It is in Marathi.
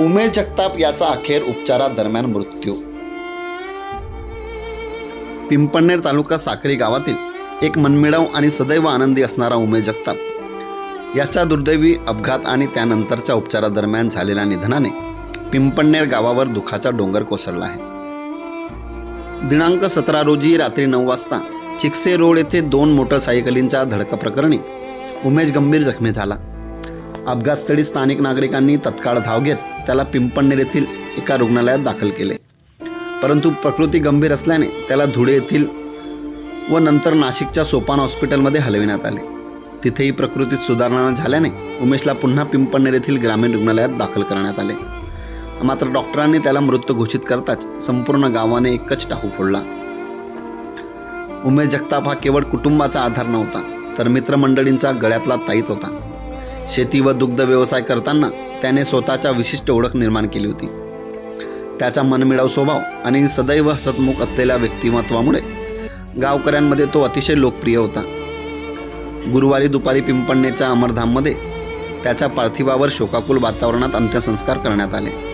उमेश जगताप याचा अखेर उपचारादरम्यान मृत्यू. पिंपणनेर तालुका साक्री गावातील एक मनमिळाव आणि सदैव आनंदी असणारा उमेश जगताप. याचा दुर्दैवी अपघात आणि त्यानंतरच्या उपचारादरम्यान झालेल्या निधनाने पिंपणनेर गावावर दुखाचा डोंगर कोसळला आहे. दिनांक सतरा रोजी रात्री नऊ वाजता चिकसे रोड येथे दोन मोटरसायकलींच्या धडकाप्रकरणी उमेश गंभीर जखमी झाला. अपघातस्थळी स्थानिक नागरिकांनी तत्काळ धाव घेत त्याला पिंपणनेर येथील एका रुग्णालयात दाखल केले. परंतु प्रकृती गंभीर असल्याने त्याला धुळे येथील व नंतर नाशिकच्या सोपान हॉस्पिटलमध्ये हलविण्यात आले. तिथेही प्रकृतीत सुधारणा झाल्याने उमेशला पुन्हा पिंपळनेर येथील ग्रामीण रुग्णालयात दाखल करण्यात आले. मात्र डॉक्टरांनी त्याला मृत घोषित करताच संपूर्ण गावाने एकच टाहू फोडला. उमेश जगताप हा केवळ कुटुंबाचा आधार नव्हता तर मित्रमंडळींचा गळ्यातला ताईत होता. शेती व दुग्ध व्यवसाय करताना त्याने स्वतःच्या विशिष्ट ओळख निर्माण केली होती. त्याचा मनमिळाव स्वभाव आणि सदैव हसतमुख असलेल्या व्यक्तिमत्वामुळे गावकऱ्यांमध्ये तो अतिशय लोकप्रिय होता. गुरुवारी दुपारी पिंपणनेच्या अमरधाममध्ये त्याच्या पार्थिवावर शोकाकुल वातावरणात अंत्यसंस्कार करण्यात आले.